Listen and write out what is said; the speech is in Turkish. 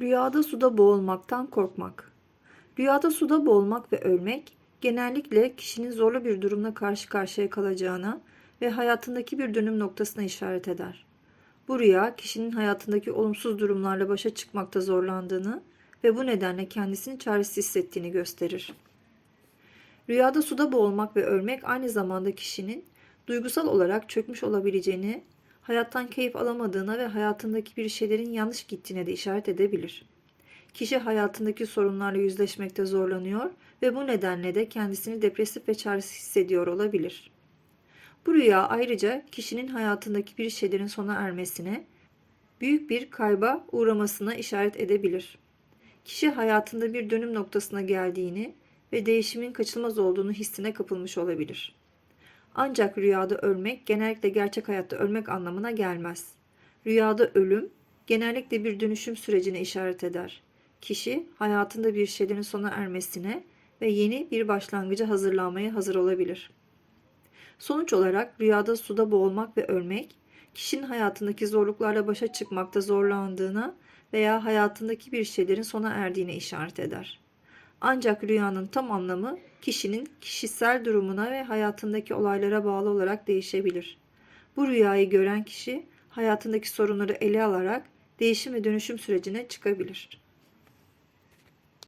Rüyada suda boğulmaktan korkmak. Rüyada suda boğulmak ve ölmek genellikle kişinin zorlu bir durumla karşı karşıya kalacağına ve hayatındaki bir dönüm noktasına işaret eder. Bu rüya kişinin hayatındaki olumsuz durumlarla başa çıkmakta zorlandığını ve bu nedenle kendisini çaresiz hissettiğini gösterir. Rüyada suda boğulmak ve ölmek aynı zamanda kişinin duygusal olarak çökmüş olabileceğini, hayattan keyif alamadığına ve hayatındaki bir şeylerin yanlış gittiğine de işaret edebilir. Kişi hayatındaki sorunlarla yüzleşmekte zorlanıyor ve bu nedenle de kendisini depresif ve çaresiz hissediyor olabilir. Bu rüya ayrıca kişinin hayatındaki bir şeylerin sona ermesine, büyük bir kayba uğramasına işaret edebilir. Kişi hayatında bir dönüm noktasına geldiğini ve değişimin kaçınılmaz olduğunu hissine kapılmış olabilir. Ancak rüyada ölmek genellikle gerçek hayatta ölmek anlamına gelmez. Rüyada ölüm genellikle bir dönüşüm sürecine işaret eder. Kişi hayatında bir şeylerin sona ermesine ve yeni bir başlangıca hazırlanmaya hazır olabilir. Sonuç olarak rüyada suda boğulmak ve ölmek, kişinin hayatındaki zorluklarla başa çıkmakta zorlandığına veya hayatındaki bir şeylerin sona erdiğine işaret eder. Ancak rüyanın tam anlamı kişinin kişisel durumuna ve hayatındaki olaylara bağlı olarak değişebilir. Bu rüyayı gören kişi hayatındaki sorunları ele alarak değişim ve dönüşüm sürecine çıkabilir.